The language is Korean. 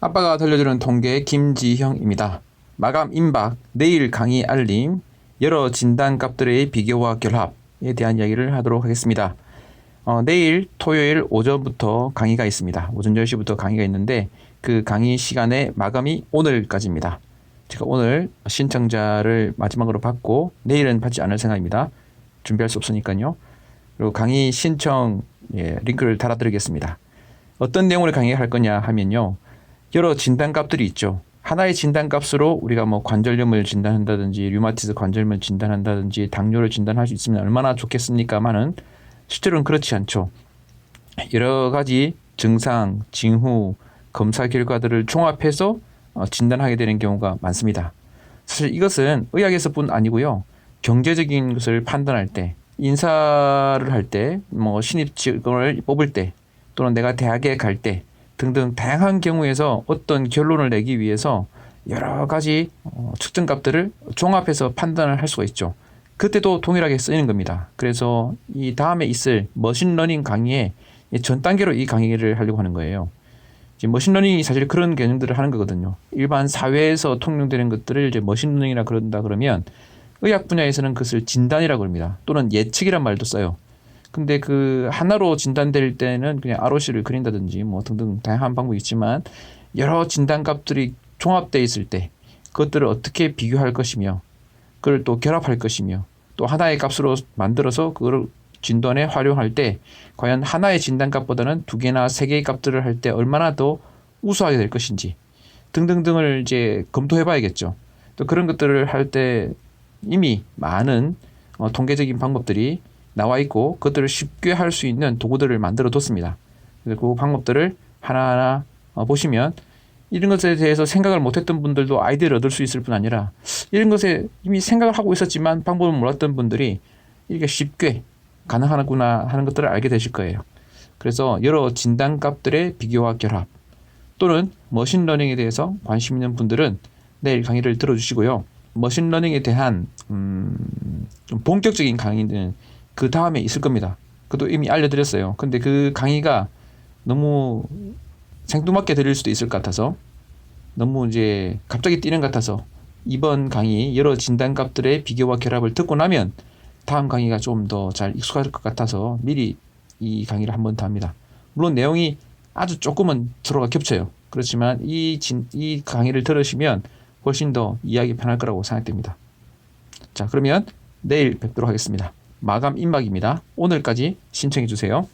아빠가 들려주는 통계 김지형입니다. 마감 임박, 내일 강의 알림, 여러 진단 값들의 비교와 결합에 대한 이야기를 하도록 하겠습니다. 어, 내일 토요일 오전부터 강의가 있습니다. 오전 10시부터 강의가 있는데 그 강의 시간의 마감이 오늘까지입니다. 제가 오늘 신청자를 마지막으로 받고 내일은 받지 않을 생각입니다. 준비할 수 없으니까요. 그리고 강의 신청 예, 링크를 달아드리겠습니다. 어떤 내용을 강의할 거냐 하면요. 여러 진단값들이 있죠. 하나의 진단값으로 우리가 뭐 관절염을 진단한다든지 류마티스 관절염을 진단한다든지 당뇨를 진단할 수 있으면 얼마나 좋겠습니까마는 실제로는 그렇지 않죠. 여러 가지 증상, 징후, 검사 결과들을 종합해서 어, 진단하게 되는 경우가 많습니다. 사실 이것은 의학에서뿐 아니고요. 경제적인 것을 판단할 때, 인사를 할 때, 뭐 신입 직원을 뽑을 때, 또는 내가 대학에 갈 때 등등 다양한 경우에서 어떤 결론을 내기 위해서 여러 가지 어, 측정값들을 종합해서 판단을 할 수가 있죠. 그때도 동일하게 쓰이는 겁니다. 그래서 이 다음에 있을 머신러닝 강의에 전 단계로 이 강의를 하려고 하는 거예요. 머신러닝이 사실 그런 개념들을 하는 거거든요. 일반 사회에서 통용되는 것들을 이제 머신러닝이라 그런다 그러면 의학 분야에서는 그것을 진단이라고 합니다. 또는 예측이란 말도 써요. 근데 그 하나로 진단될 때는 그냥 ROC를 그린다든지 뭐 등등 다양한 방법이 있지만 여러 진단값들이 종합되어 있을 때 그것들을 어떻게 비교할 것이며 그걸 또 결합할 것이며 또 하나의 값으로 만들어서 그걸 진단에 활용할 때 과연 하나의 진단값보다는 두 개나 세 개의 값들을 할 때 얼마나 더 우수하게 될 것인지 등등등을 이제 검토해 봐야겠죠. 또 그런 것들을 할 때 이미 많은 어, 통계적인 방법들이 나와 있고 그것들을 쉽게 할 수 있는 도구들을 만들어 뒀습니다. 그 방법들을 하나하나 어, 보시면 이런 것에 대해서 생각을 못했던 분들도 아이디어를 얻을 수 있을 뿐 아니라 이런 것에 이미 생각을 하고 있었지만 방법을 몰랐던 분들이 이게 쉽게 가능하구나 하는 것들을 알게 되실 거예요. 그래서 여러 진단값들의 비교와 결합 또는 머신러닝에 대해서 관심 있는 분들은 내일 강의를 들어주시고요. 머신러닝에 대한 음, 좀 본격적인 강의는 그 다음에 있을 겁니다. 그것도 이미 알려드렸어요. 근데 그 강의가 너무 생뚱맞게 들릴 수도 있을 것 같아서 너무 이제 갑자기 뛰는 것 같아서 이번 강의 여러 진단값들의 비교와 결합을 듣고 나면 다음 강의가 좀 더 잘 익숙할 것 같아서 미리 이 강의를 한 번 더 합니다. 물론 내용이 아주 조금은 서로가 겹쳐요. 그렇지만 이, 진, 이 강의를 들으시면 훨씬 더 이해하기 편할 거라고 생각됩니다. 자, 그러면 내일 뵙도록 하겠습니다. 마감 임박입니다. 오늘까지 신청해 주세요.